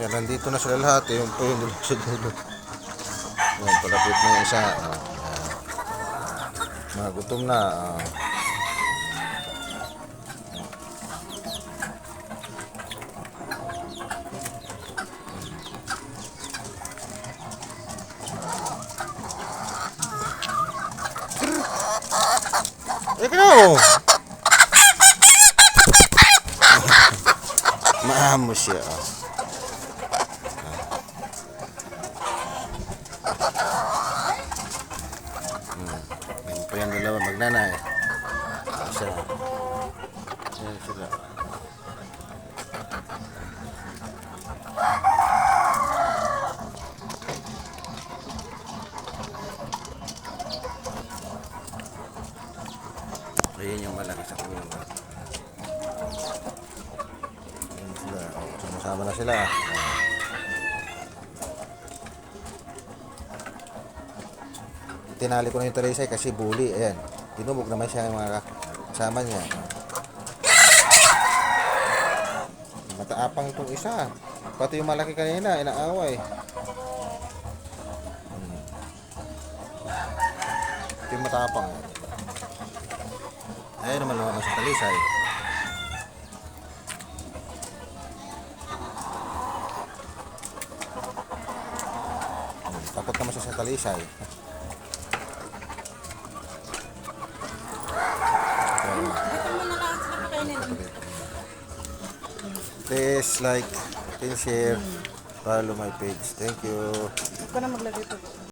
Yan, nandito na sila lahat. Yung po yung dulo sa dulo. Yan, palapit na yung isa. Ah, yan. Mga gutom na. Ah. Siya. ah. Hmm. Yan yung dalawa magnanay. Isa. Yan sila. Ayan yung malaki sa kuya. Sumasama na sila. Tinali ko na yung Teresay kasi bully. Ayan. Tinubog naman siya ng mga kasama niya. Mataapang itong isa. Pati yung malaki kanina, inaaway. Hmm. Ito yung matapang. Ayun naman naman sa talisay. Takot naman siya sa talisay. Please like and share. Follow my page. Thank you. Huwag ka na maglagay.